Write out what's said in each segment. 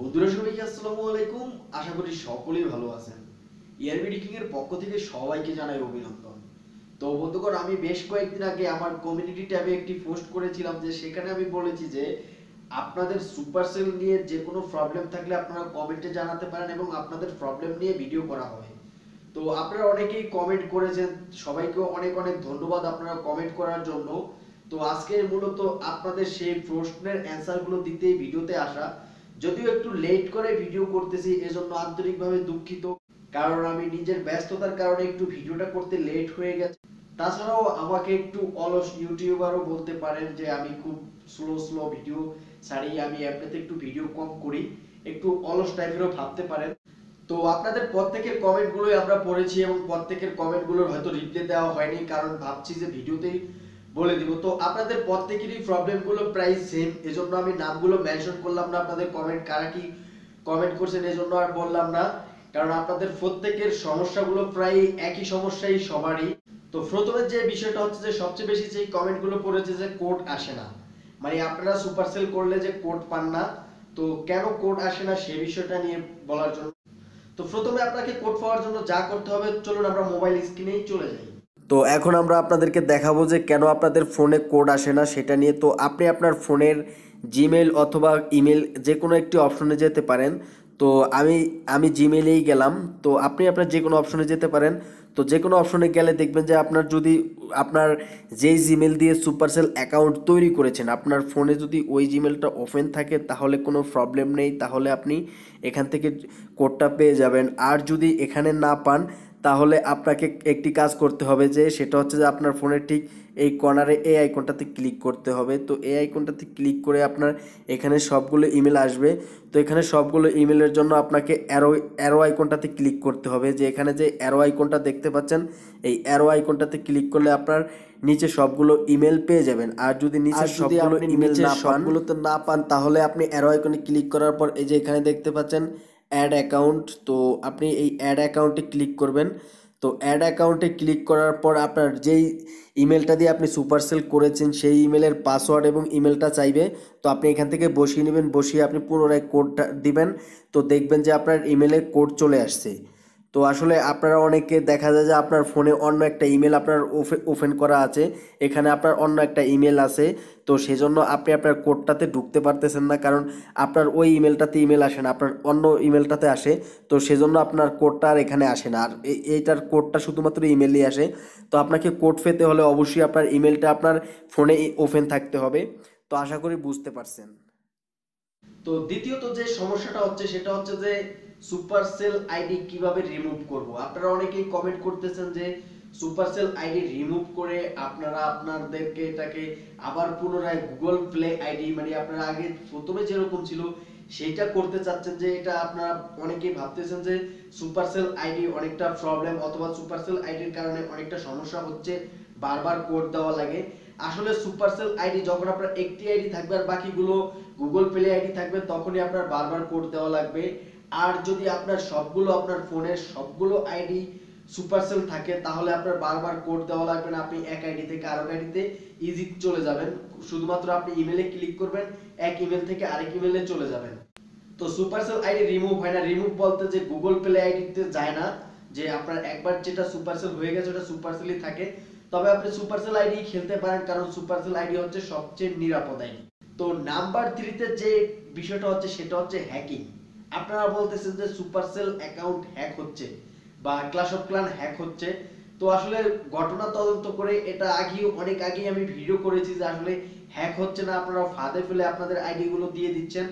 বন্ধুরা সবাইকে আসসালামু আলাইকুম। আশা করি সকলেই ভালো আছেন। ডিকিং এর পক্ষ থেকে সবাইকে জানাই অভিনন্দন। তো বন্ধুগণ, আমি বেশ কয়েকদিন আগে আমার কমিউনিটি ট্যাবে একটি পোস্ট করেছিলাম যে সেখানে আমি বলেছি যে আপনাদের সুপারসেল নিয়ে যে কোনো প্রবলেম থাকলে আপনারা কমেন্টে জানাতে পারেন এবং আপনাদের প্রবলেম নিয়ে ভিডিও করা হবে তো আপনারা অনেকেই কমেন্ট করেছেন সবাইকে অনেক অনেক ধন্যবাদ আপনারা কমেন্ট করার জন্য। তো আজকে মূলত আপনাদের সেই প্রশ্নের অ্যান্সারগুলো দিতেই ভিডিওতে আসা। যদিও একটু লেট করে ভিডিও করতেছি, এজন্য আন্তরিকভাবে দুঃখিত। কারণ আমি নিজের ব্যস্ততার কারণে একটু ভিডিওটা করতে লেট হয়ে গেছে। তাছাড়াও আমাকে একটু অলস ইউটিউবারও বলতে পারেন যে আমি খুব স্লো স্লো ভিডিও ছাড়ি আমি এমনিতে একটু ভিডিও কম করি। একটু অলস টাইপেরও ভাবতে পারেন। তো আপনাদের প্রত্যেকের কমেন্টগুলোই আমরা পড়েছি এবং প্রত্যেকের কমেন্টগুলোর হয়তো রিপ্লাই দেওয়া হয়নি, কারণ ভাবছি যে ভিডিওতেই বলে দিব। তো আপনাদের প্রত্যেকেরই প্রবলেমগুলো প্রায় সেম এজন্য আমি নামগুলো মেনশন করলাম না। আপনাদের কমেন্ট কারা কি কমেন্ট করছেন এজন্য আর বললাম না। কারণ আপনাদের প্রত্যেকের সমস্যাগুলো প্রায় একই সমস্যাই সবারই। তো প্রথমে যে বিষয়টা হচ্ছে যে সবচেয়ে বেশি যে কমেন্টগুলো পড়েছে যে কোড আসে না। মানে আপনারা সুপারসেল করলে যে কোড পান না, তো কেন কোড আসে না সে বিষয়টা নিয়ে বলার জন্য। তো প্রথমে আপনাকে কোড পাওয়ার জন্য যা করতে হবে, চলুন আমরা মোবাইল স্ক্রিনেই চলে যাই। তো এখন আমরা আপনাদেরকে দেখাবো যে কেন আপনাদের ফোনে কোড আসে না, সেটা নিয়ে। তো আপনি আপনার ফোনের জিমেল অথবা ইমেল যে কোনো একটি অপশনে যেতে পারেন। তো আমি আমি জিমেলেই গেলাম। তো আপনি আপনার যে কোনো অপশনে যেতে পারেন। তো যে কোনো অপশনে গেলে দেখবেন যে আপনার যদি, আপনার যেই জিমেল দিয়ে সুপারসেল অ্যাকাউন্ট তৈরি করেছেন, আপনার ফোনে যদি ওই জিমেলটা ওপেন থাকে, তাহলে কোনো প্রবলেম নেই। তাহলে আপনি এখান থেকে কোডটা পেয়ে যাবেন। আর যদি এখানে না পান তাহলে আপনাকে একটি কাজ করতে হবে যে সেটা হচ্ছে যে আপনার ফোনের ঠিক এই কর্নারে এই আইকনটাতে ক্লিক করতে হবে। তো এই আইকনটাতে ক্লিক করে আপনার এখানে সবগুলো ইমেল আসবে। তো এখানে সবগুলো ইমেলের জন্য আপনাকে অ্যারো অ্যারো আইকনটাতে ক্লিক করতে হবে। যে এখানে যে অ্যারো আইকনটা দেখতে পাচ্ছেন এই অ্যারো আইকনটাতে ক্লিক করলে আপনার নিচে সবগুলো ইমেল পেয়ে যাবেন। আর যদি নিচে সবগুলো ইমেল না পান সবগুলোতে না পান তাহলে আপনি অ্যারো আইকনে ক্লিক করার পর এই যে এখানে দেখতে পাচ্ছেন অ্যাড অ্যাকাউন্ট তো আপনি এই অ্যাড অ্যাকাউন্টে ক্লিক করবেন। তো অ্যাড অ্যাকাউন্টে ক্লিক করার পর আপনার যেই ইমেলটা দিয়ে আপনি সুপার সেল করেছেন, সেই ইমেলের পাসওয়ার্ড এবং ইমেলটা চাইবে। তো আপনি এখান থেকে বসিয়ে নেবেন, বসিয়ে আপনি পুনরায় কোডটা দিবেন। তো দেখবেন যে আপনার ইমেলে কোড চলে আসছে। তো আসলে আপনারা অনেকে দেখা যায় যে আপনার ফোনে অন্য একটা ইমেল আপনার ওপেন করা আছে। এখানে আপনার অন্য একটা ইমেল আছে। তো সেজন্য আপনি আপনার কোডটাতে ঢুকতে পারতেছেন না। কারণ আপনার ওই ইমেলটাতে ইমেল আসে না, আপনার অন্য ইমেলটাতে আসে। তো সেজন্য আপনার কোডটা আর এখানে আসে না। আর এই- এইটার কোডটা শুধুমাত্র ইমেলই আসে। তো আপনাকে কোড পেতে হলে অবশ্যই আপনার ইমেলটা আপনার ফোনে ওপেন থাকতে হবে। তো আশা করি বুঝতে পারছেন। তো দ্বিতীয়ত যে সমস্যাটা হচ্ছে সেটা হচ্ছে যে সুপারসেল আইডি কীভাবে রিমুভ করব? আপনারা অনেকেই কমেন্ট করতেছেন যে সুপারসেল আইডি রিমুভ করে আপনারা আপনাদেরকে এটাকে আবার পুনরায় গুগল প্লে আইডি মানে আপনারা আগে প্রথমে যেরকম ছিল সেইটা করতে চাচ্ছেন যে এটা আপনারা অনেকেই ভাবতেছেন যে সুপারসেল আইডি অনেকটা প্রবলেম অথবা সুপারসেল আইডির কারণে অনেকটা সমস্যা হচ্ছে, বারবার কোড দেওয়া লাগে। আসলে সুপারসেল আইডি যখন আপনার একটি আইডি থাকবে আর বাকিগুলো গুগল প্লে আইডি থাকবে, তখনই আপনার বারবার কোড দেওয়া লাগবে। আর যদি আপনার সবগুলো আপনার ফোনের সবগুলো আইডি সুপারসেল থাকে, তাহলে আপনার বারবার কোড দেওয়া লাগবে না। আপনি এক আইডি থেকে আরেক আইডিতে ইজি চলে যাবেন। শুধুমাত্র আপনি ইমেলে ক্লিক করবেন, এক ইমেল থেকে আরেক ইমেলে চলে যাবেন। তো সুপারসেল আইডি রিমুভ হয় না। রিমুভ বলতে যে গুগল প্লে আইডিতে যায় না, যে আপনার একবার যেটা সুপারসেল হয়ে গেছে, ওটা সুপারসেলই থাকে। তবে আপনি সুপারসেল আইডি খেলতে পারেন, কারণ সুপারসেল আইডি হচ্ছে সবচেয়ে নিরাপদ আইডি। তো নাম্বার থ্রিতে যে বিষয়টা হচ্ছে, সেটা হচ্ছে হ্যাকিং আপনারা বলতেছেন যে সুপারসেল অ্যাকাউন্ট হ্যাক হচ্ছে বা ক্লাস অফ ক্লান হ্যাক হচ্ছে। তো আসলে ঘটনা তদন্ত করে এটা আগেও, অনেক আগেই আমি ভিডিও করেছি যে আসলে হ্যাক হচ্ছে না। আপনারা ফাঁদে ফেলে আপনাদের আইডি গুলো দিয়ে দিচ্ছেন।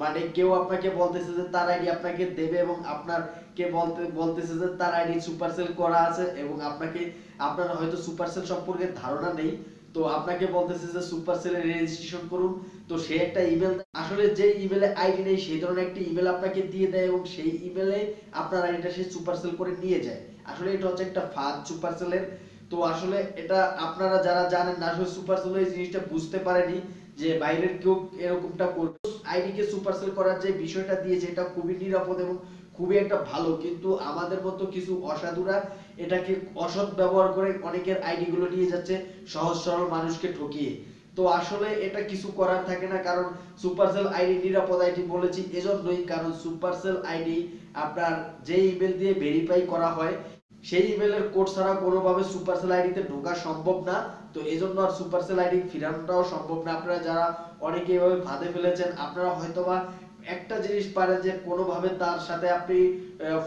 মানে কেউ আপনাকে বলতেছে যে তার আইডি আপনাকে দেবে এবং আপনার কে বলতে, বলতেছে যে তার আইডি সুপারসেল করা আছে এবং আপনাকে, আপনার হয়তো সুপারসেল সম্পর্কে ধারণা নেই। তো আপনাকে বলতেছে যে সুপারসেলে রেজিস্ট্রেশন করুন। তো সে একটা ইমেল আসলে যে ইমেলে আইডি নেই, সেই ধরনের একটা ইমেল আপনাকে দিয়ে দেয় এবং সেই ইমেলে আপনার আইডিটা সে সুপারসেল করে নিয়ে যায়। আসলে এটা হচ্ছে একটা ফাঁদ সুপারসেলের তো আসলে এটা আপনারা যারা জানেন না, আসলে সুপারসেল এই জিনিসটা বুঝতে পারেনি যে বাইরের কেউ এরকমটা করবে। আইডি কে সুপারসেল করার যে বিষয়টা দিয়েছে, এটা খুবই নিরাপদ এবং খুবই একটা ভালো, কিন্তু আমাদের মতো কিছু অসাধুরা এটাকে অসৎ ব্যবহার করে অনেকের আইডি গুলো নিয়ে যাচ্ছে, সহজ সরল মানুষকে ঠকিয়ে। তো আসলে এটা কিছু করার থাকে না, কারণ সুপারসেল আইডি নিরাপদ আইডি বলেছি, এজন্যই কারণ সুপারসেল আইডি আপনার যে ইমেল দিয়ে ভেরিফাই করা হয়, সেই ইমেলের কোড ছাড়া কোনোভাবে সুপারসেল আইডিতে ঢোকা সম্ভব না। তো এজন্য আর সুপারসেল আইডি ফিরানোটাও সম্ভব না। আপনারা যারা অনেকে এভাবে ফাঁদে ফেলেছেন, আপনারা হয়তোবা একটা জিনিস পারেন যে কোনোভাবে তার সাথে আপনি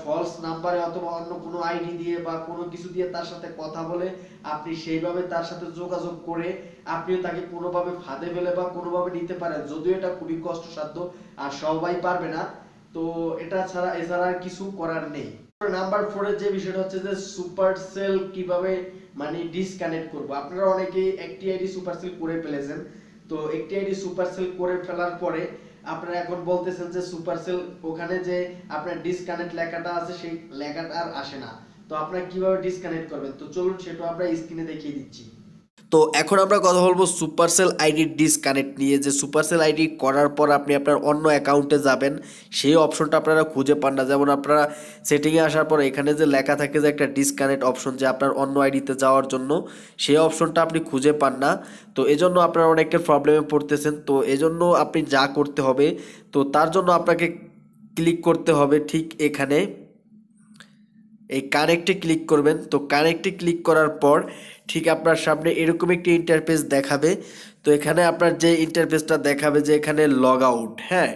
ফলস নাম্বারে অথবা অন্য কোনো আইডি দিয়ে বা কোনো কিছু দিয়ে তার সাথে কথা বলে আপনি সেইভাবে তার সাথে যোগাযোগ করে আপনিও তাকে কোনোভাবে ফাঁদে ফেলে বা কোনোভাবে নিতে পারেন। যদিও এটা খুবই কষ্টসাধ্য আর সবাই পারবে না, তো এটা ছাড়া, এছাড়া কিছু করার নেই। নাম্বার ফোরের যে বিষয়টা হচ্ছে যে সুপারসেল কীভাবে মানে ডিসকানেক্ট করব। আপনারা অনেকেই একটি আইডি সুপারসেল করে ফেলেছেন, তো একটি আইডি সুপারসেল করে ফেলার পরে আপনারা এখন বলতেছেন যে সুপারসেল ওখানে যে আপনার ডিসকানেক্ট লেখাটা আছে, সেই লেখাটা আর আসে না। তো আপনারা কীভাবে ডিসকানেক্ট করবেন? তো চলুন সেটা আমরা স্ক্রিনে দেখিয়ে দিচ্ছি। তো এখন আমরা কথা বলব সুপারসেল আইডি ডিসকানেক্ট নিয়ে। যে সুপারসেল আইডি করার পর আপনি আপনার অন্য অ্যাকাউন্টে যাবেন, সেই অপশনটা আপনারা খুঁজে পান না। যেমন আপনারা সেটিংয়ে আসার পর এখানে যে লেখা থাকে যে একটা ডিসকানেক্ট অপশন যে আপনার অন্য আইডিতে যাওয়ার জন্য, সেই অপশনটা আপনি খুঁজে পান না। তো এজন্য আপনারা অনেকের প্রবলেমে পড়তেছেন। তো এজন্য আপনি যা করতে হবে, তো তার জন্য আপনাকে ক্লিক করতে হবে ঠিক এখানে। এই কানেক্টে ক্লিক করবেন। তো কানেক্টে ক্লিক করার পর ঠিক আপনার সামনে এরকম একটি ইন্টারফেস দেখাবে। তো এখানে আপনার যে ইন্টারফেসটা দেখাবে যে এখানে লগ আউট হ্যাঁ?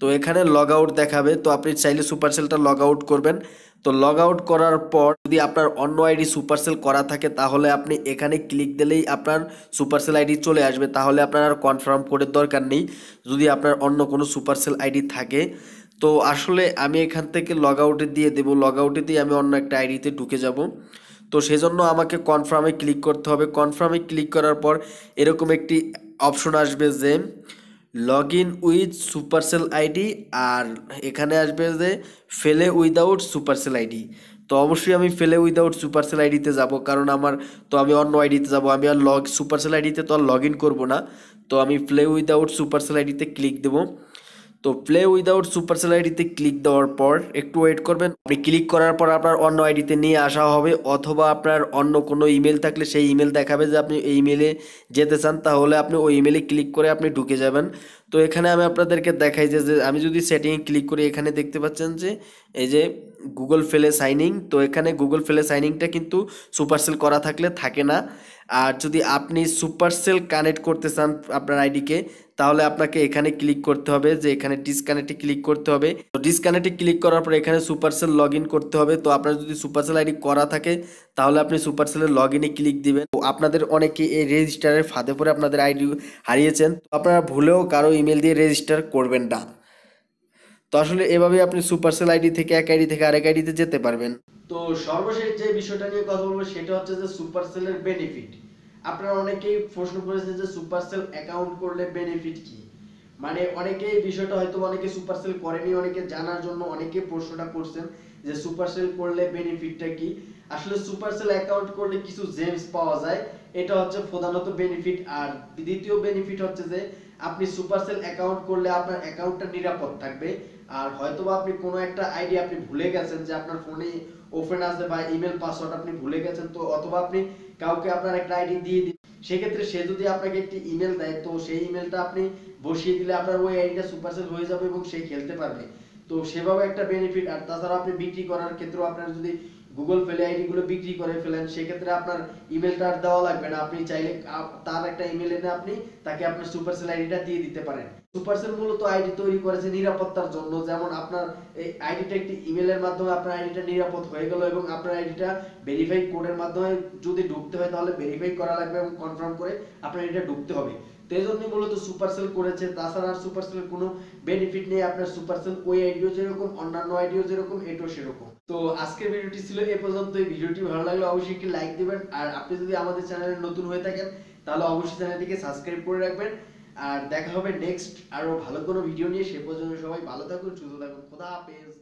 তো এখানে লগ আউট দেখাবে। তো আপনি চাইলে সুপারসেলটা লগ আউট করবেন। তো লগ আউট করার পর যদি আপনার অন্য আইডি সুপারসেল করা থাকে, তাহলে আপনি এখানে ক্লিক দিলেই আপনার সুপারসেল আইডি চলে আসবে। তাহলে আপনার আর কনফার্ম কোডের দরকার নেই। যদি আপনার অন্য কোনো সুপারসেল আইডি থাকে তো আসলে আমি এখান থেকে লগ আউটে দিয়ে দেবো। লগ আউটে দিয়ে আমি অন্য একটা আইডিতে ঢুকে যাব। তো সেজন্য আমাকে কনফার্মে ক্লিক করতে হবে। কনফার্মে ক্লিক করার পর এরকম একটি অপশন আসবে যে log in with Supercell ID আর এখানে আসবে যে ফেলে উইদাউট সুপারসেল আইডি তো অবশ্যই আমি ফেলে উইদাউট সুপারসেল আইডিতে যাব কারণ আমার তো আমি অন্য আইডিতে যাব। আমি আর লগ সুপারসেল আইডিতে তো আর লগ ইন করব না। তো আমি প্লে উইদাউট সুপারসেল আইডিতে ক্লিক দেবো। তো প্লে উইদাউট সুপারসেল আইডিতে ক্লিক দেওয়ার পর একটু ওয়েট করবেন। আপনি ক্লিক করার পর আপনার অন্য আইডিতে নিয়ে আসা হবে অথবা আপনার অন্য কোনো ইমেল থাকলে সেই ইমেল দেখাবে যে আপনি এই ইমেলে যেতে চান, তাহলে আপনি ওই ইমেলে ক্লিক করে আপনি ঢুকে যাবেন। তো এখানে আমি আপনাদেরকে দেখাই যে আমি যদি সেটিংয়ে ক্লিক করি, এখানে দেখতে পাচ্ছেন যে এই যে গুগল ফেলে সাইনিং তো এখানে গুগল ফেলে সাইনিংটা কিন্তু সুপারসেল করা থাকলে থাকে না। আর যদি আপনি সুপারসেল কানেক্ট করতে চান আপনার আইডিকে তাহলে আপনাকে এখানে ক্লিক করতে হবে যে এখানে ডিসকানেক্টে ক্লিক করতে হবে। তো ডিসকানেক্টে ক্লিক করার পর এখানে সুপারসেল লগ করতে হবে। তো আপনার যদি সুপারসেল আইডি করা থাকে, তাহলে আপনি সুপারসেলের লগ ইনে ক্লিক দিবেন। তো আপনাদের অনেকে এই রেজিস্টারের ফাঁদে পরে আপনাদের আইডি হারিয়েছেন। তো আপনারা ভুলেও কারও ইমেল দিয়ে রেজিস্টার করবেন না। তো আসলে এভাবে আপনি সুপারসেল আইডি থেকে এক আইডি থেকে আরেক আইডিতে যেতে পারবেন। তো সর্বশেষ যে বিষয়টা নিয়ে কথা বলব সেটা হচ্ছে যে সুপারসেলের বেনিফিট আপনারা অনেকেই প্রশ্ন করেছেন যে সুপারসেল অ্যাকাউন্ট করলে বেনিফিট কি? মানে অনেকে এই বিষয়টা হয়তো অনেকে সুপারসেল করেনি, অনেকে জানার জন্য অনেকে প্রশ্নটা করছেন যে সুপারসেল করলে বেনিফিটটা কি? আসলে সুপারসেল অ্যাকাউন্ট করলে কিছু জেমস পাওয়া যায়, এটা হচ্ছে প্রধানত বেনিফিট আর দ্বিতীয় বেনিফিট হচ্ছে যে আপনি সুপারসেল অ্যাকাউন্ট করলে আপনার অ্যাকাউন্টটা নিরাপদ থাকবে। আর হয়তোবা আপনি কোনো একটা আইডি আপনি ভুলে গেছেন যে আপনার ফোনে ওপেন আসবে বা ইমেল পাসওয়ার্ড আপনি ভুলে গেছেন, তো অথবা আপনি কাউকে আপনার একটা আইডি দিয়ে দিন। সেক্ষেত্রে সে যদি আপনাকে একটি ইমেল দেয়, তো সেই ইমেলটা আপনি বসিয়ে দিলে আপনার ওই আইডিটা সুপারসেল হয়ে যাবে এবং সে খেলতে পারবে। তো সেভাবে একটা বেনিফিট আর তাছাড়া আপনি বিক্রি করার ক্ষেত্রেও আপনার যদি গুগল প্লে আইডি গুলো বিক্রি করে ফেলেন, সেক্ষেত্রে আপনার ইমেলটা আর দেওয়া লাগবে না। আপনি চাইলে তার একটা ইমেল এনে আপনি তাকে আপনার সুপারসেল আইডিটা দিয়ে দিতে পারেন। সুপারসেল মূলত আইডি তৈরি করেছে নিরাপত্তার জন্য। যেমন আপনার এই আইডিটা একটি ইমেলের মাধ্যমে আপনার আইডিটা নিরাপদ হয়ে গেল এবং আপনার আইডিটা ভেরিফাই কোডের মাধ্যমে যদি ঢুকতে হয় তাহলে ভেরিফাই করা লাগবে এবং কনফার্ম করে আপনার আইডিটা ঢুকতে হবে। তো এই জন্যই মূলত সুপারসেল করেছে, তাছাড়া আর সুপারসেলের কোনো বেনিফিট নেই, আপনার সুপারসেল ওই আইডিও যেরকম, অন্যান্য আইডিও যেরকম, এটাও সেরকম। তো আজকের ভিডিওটি ছিল এ পর্যন্ত এই ভিডিওটি ভালো লাগলে অবশ্যই একটি লাইক দিবেন, আর আপনি যদি আমাদের চ্যানেলে নতুন হয়ে থাকেন, তাহলে অবশ্যই চ্যানেলটিকে সাবস্ক্রাইব করে রাখবেন, আর দেখা হবে নেক্সট আরও ভালো কোনো ভিডিও নিয়ে, সে পর্যন্ত সবাই ভালো থাকুন, সুস্থ থাকুন, খোদা হাফেজ।